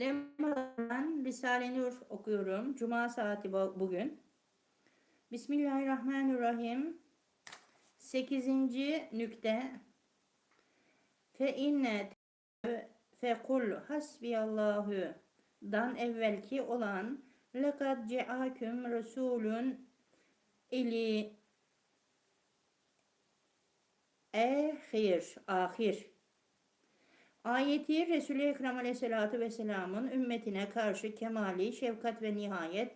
Lemmadan Risale-i Nur okuyorum. Cuma saati bu- bugün. Bismillahirrahmanirrahim. 8. nükte. Fe inne fe kul hasbiyallahu dan evvelki olan lekad ce'aküm resulün ili ehir ahir Ayeti Resul-i Ekrem Aleyhisselatü Vesselam'ın ümmetine karşı kemali, şefkat ve nihayet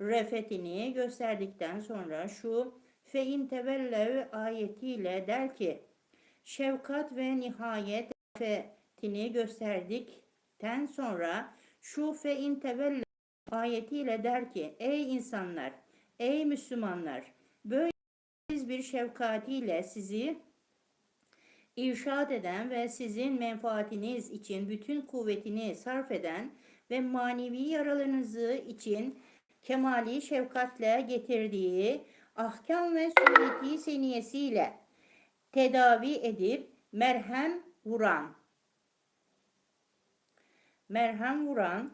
refetini gösterdikten sonra şu fein tevellev ayetiyle der ki şefkat ve nihayet refetini gösterdikten sonra şu fein tevellev ayetiyle der ki ey insanlar, ey Müslümanlar böyle bir şefkatiyle sizi irşad eden ve sizin menfaatiniz için bütün kuvvetini sarf eden ve manevi yaralarınızı için kemali şefkatle getirdiği ahkam ve sünneti seniyesiyle tedavi edip merhem vuran merhem vuran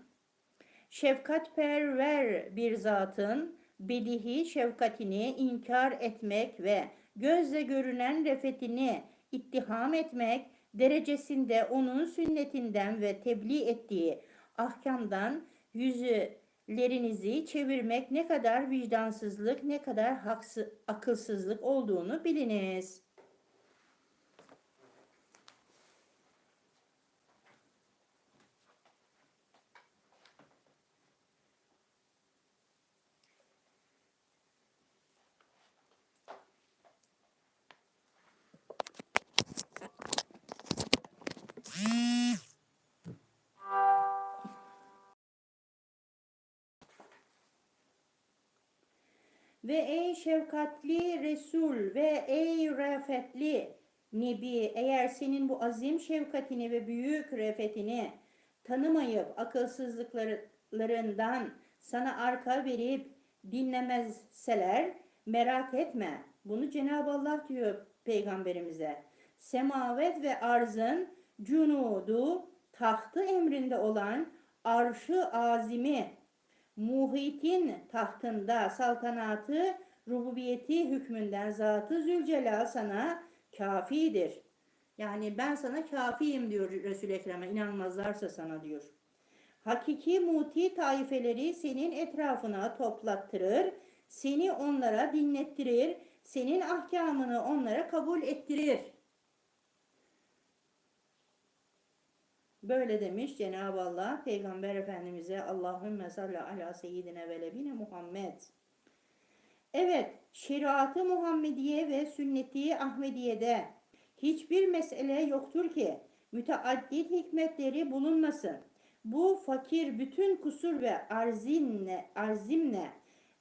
şefkatperver bir zatın bedihi şefkatini inkar etmek ve gözle görünen refetini ittiham etmek derecesinde onun sünnetinden ve tebliğ ettiği ahkamdan yüzlerinizi çevirmek ne kadar vicdansızlık, ne kadar haksı, akılsızlık olduğunu biliniz. Ve ey şefkatli Resul ve ey refetli Nebi eğer senin bu azim şefkatini ve büyük refetini tanımayıp akılsızlıklarından sana arka verip dinlemezseler merak etme. Bunu Cenab-ı Allah diyor peygamberimize. Semavet ve arzın cunudu tahtı emrinde olan arşı azimi muhitin tahtında saltanatı rububiyeti hükmünden zatı Zülcelal sana kafidir. Yani ben sana kafiyim diyor Resul-i Ekrem'e inanmazlarsa sana diyor. Hakiki muti taifeleri senin etrafına toplattırır, seni onlara dinlettirir, senin ahkamını onlara kabul ettirir. Böyle demiş Cenab-ı Allah Peygamber Efendimiz'e Allahümme salli ala seyyidine ve lebine Muhammed. Evet, şeriatı Muhammediye ve sünneti Ahmediye'de hiçbir mesele yoktur ki müteaddit hikmetleri bulunmasın. Bu fakir bütün kusur ve arzinle, arzimle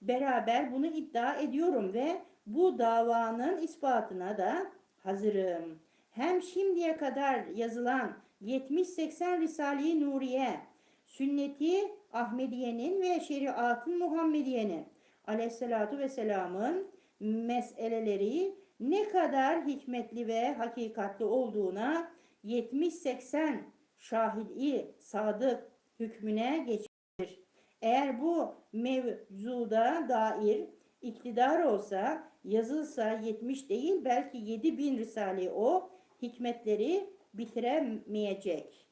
beraber bunu iddia ediyorum ve bu davanın ispatına da hazırım. Hem şimdiye kadar yazılan 70-80 Risale-i Nuriye, Sünneti Ahmediye'nin ve Şeriatın Muhammediye'nin aleyhissalatu vesselamın meseleleri ne kadar hikmetli ve hakikatli olduğuna 70-80 şahidi sadık hükmüne geçir. Eğer bu mevzuda dair iktidar olsa yazılsa 70 değil belki 7000 risale o hikmetleri bitiremeyecek.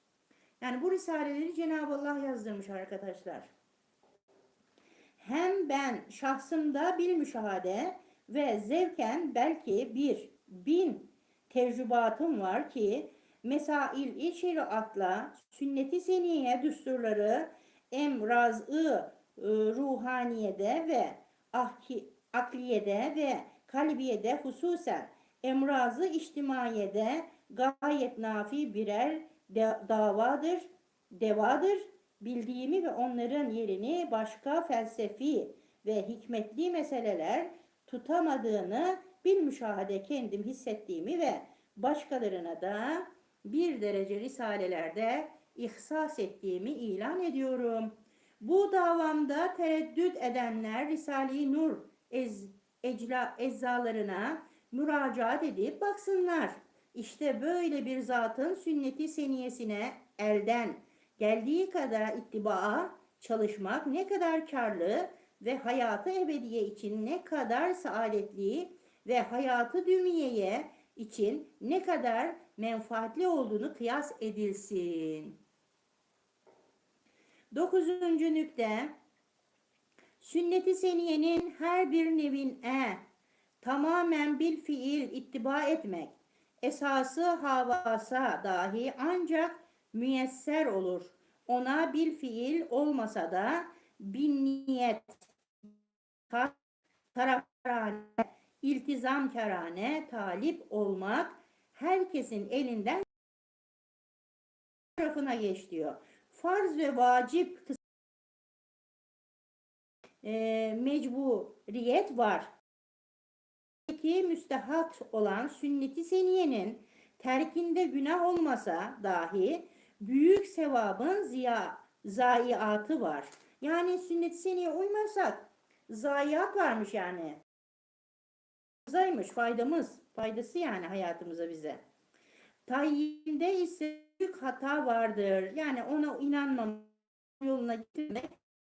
Yani bu risaleleri Cenab-ı Allah yazdırmış arkadaşlar. Hem ben şahsımda bir müşahede ve zevken belki bir bin tecrübatım var ki mesail-i şeriatla sünneti seniye düsturları emraz-ı e, ruhaniyede ve akliyede ve kalbiyede hususen emrazı içtimaiyede gayet nafi birer de, davadır, devadır. Bildiğimi ve onların yerini başka felsefi ve hikmetli meseleler tutamadığını bir müşahede kendim hissettiğimi ve başkalarına da bir derece risalelerde ihsas ettiğimi ilan ediyorum. Bu davamda tereddüt edenler Risale-i Nur ez, ecla, eczalarına müracaat edip baksınlar. İşte böyle bir zatın sünneti seniyesine elden geldiği kadar ittibaa çalışmak ne kadar karlı ve hayatı ebediye için ne kadar saadetli ve hayatı dümiyeye için ne kadar menfaatli olduğunu kıyas edilsin. Dokuzuncu nükte Sünnet-i seniyenin her bir nevine tamamen bil fiil ittiba etmek esası havasa dahi ancak müyesser olur. Ona bil fiil olmasa da bin niyet taraftarane, iltizamkarane talip olmak herkesin elinden tarafına geç diyor. Farz ve vacip e, mecburiyet var. Peki müstehak olan sünnet-i seniyenin terkinde günah olmasa dahi büyük sevabın ziya, zayiatı var. Yani sünnet-i seniye uymazsak zayiat varmış yani. Zaymış faydamız, faydası yani hayatımıza bize. Tayyinde ise büyük hata vardır. Yani ona inanmam yoluna gitmek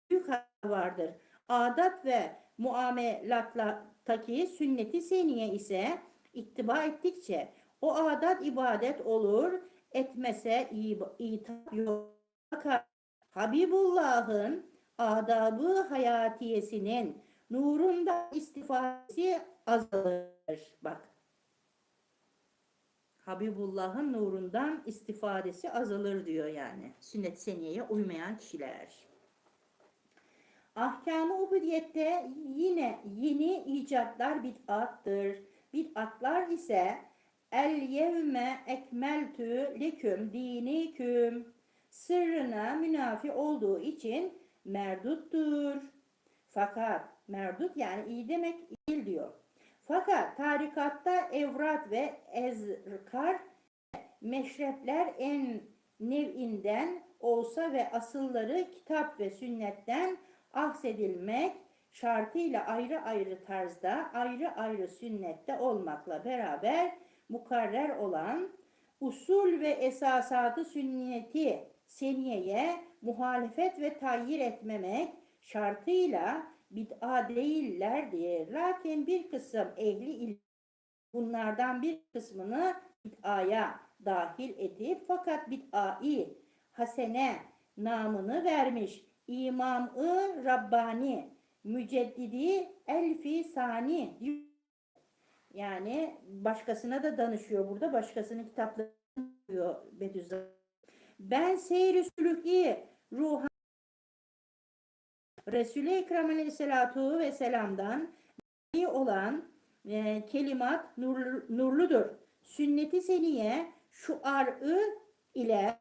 büyük hata vardır. Adat ve muamelattaki sünneti seniye ise ittiba ettikçe o adat ibadet olur, etmese itap yok. Habibullah'ın adabı hayatiyesinin nurunda istifadesi azalır. Bak. Habibullah'ın nurundan istifadesi azalır diyor yani. Sünnet seniyeye uymayan kişiler. Ahkamı ubudiyette yine yeni icatlar bid'attır. Bid'atlar ise el yevme ekmeltü leküm diniküm sırrına münafi olduğu için merduttur. Fakat merdut yani iyi demek değil diyor. Fakat tarikatta evrat ve ezkar meşrepler en nev'inden olsa ve asılları kitap ve sünnetten ahsedilmek şartıyla ayrı ayrı tarzda ayrı ayrı sünnette olmakla beraber mukarrer olan usul ve esasatı sünneti seniyeye muhalefet ve tayyir etmemek şartıyla bid'a değillerdir. Lakin bir kısım ehli bunlardan bir kısmını bid'aya dahil edip fakat bid'ai hasene namını vermiş. İmam-ı Rabbani Müceddidi Elfi Sani diyor. yani başkasına da danışıyor burada. Başkasının kitaplarını diyor Bediüzzaman. Ben seyr-i sülüki ruhan Resul-i Ekrem Aleyhisselatu Vesselam'dan olan e, kelimat nur, nurludur. Sünneti seniye şu ar'ı ile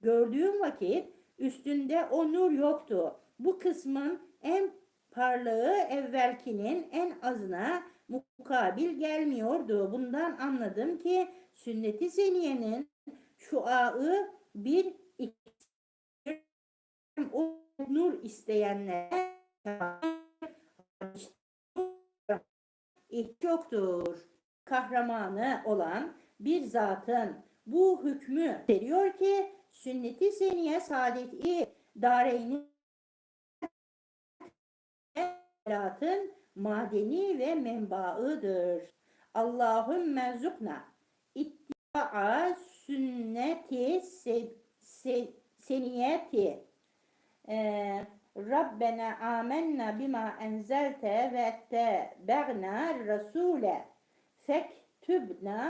gördüğüm vakit üstünde o nur yoktu. Bu kısmın en parlağı evvelkinin en azına mukabil gelmiyordu. Bundan anladım ki sünneti seniyenin şuağı bir iki o nur isteyenler ihtiyaç yoktur. Kahramanı olan bir zatın bu hükmü veriyor ki sünneti seniye saadeti dareyni hayatın madeni ve menbaıdır. Allahümme zukna ittiba'a sünneti se, se, seniyeti ee, Rabbena amennâ bima enzelte ve ettebe'nâ rasûle fektübnâ